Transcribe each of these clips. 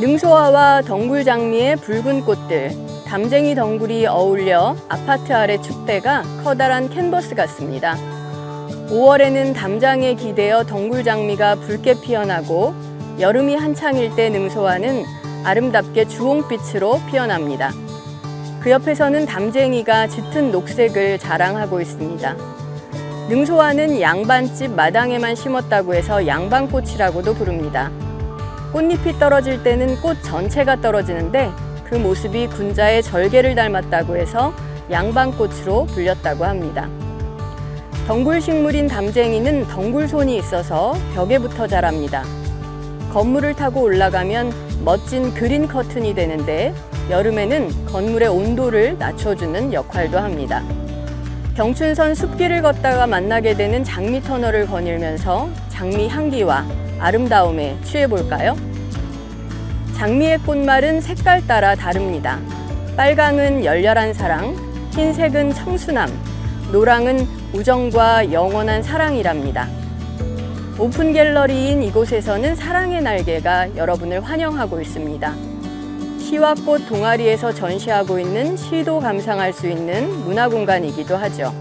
푸른빛과 덩굴 장미의 붉은 꽃들, 담쟁이 덩굴이 어울려 아파트 아래 축대가 커다란 캔버스 같습니다. 5월에는 담장에 기대어 덩굴 장미가 붉게 피어나고 여름이 한창일 때 능소화는 아름답게 주홍빛으로 피어납니다. 그 옆에서는 담쟁이가 짙은 녹색을 자랑하고 있습니다. 능소화는 양반집 마당에만 심었다고 해서 양반꽃이라고도 부릅니다. 꽃잎이 떨어질 때는 꽃 전체가 떨어지는데 그 모습이 군자의 절개를 닮았다고 해서 양반꽃으로 불렸다고 합니다. 덩굴 식물인 담쟁이는 덩굴손이 있어서 벽에 붙어 자랍니다. 건물을 타고 올라가면 멋진 그린 커튼이 되는데 여름에는 건물의 온도를 낮춰주는 역할도 합니다. 경춘선 숲길을 걷다가 만나게 되는 장미 터널을 거닐면서 장미 향기와 아름다움에 취해볼까요? 장미의 꽃말은 색깔 따라 다릅니다. 빨강은 열렬한 사랑, 흰색은 청순함, 노랑은 우정과 영원한 사랑이랍니다. 오픈 갤러리인 이곳에서는 사랑의 날개가 여러분을 환영하고 있습니다. 시와 꽃 동아리에서 전시하고 있는 시도 감상할 수 있는 문화공간이기도 하죠.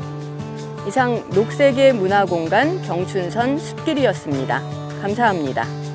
이상 녹색의 문화공간 경춘선 숲길이었습니다. 감사합니다.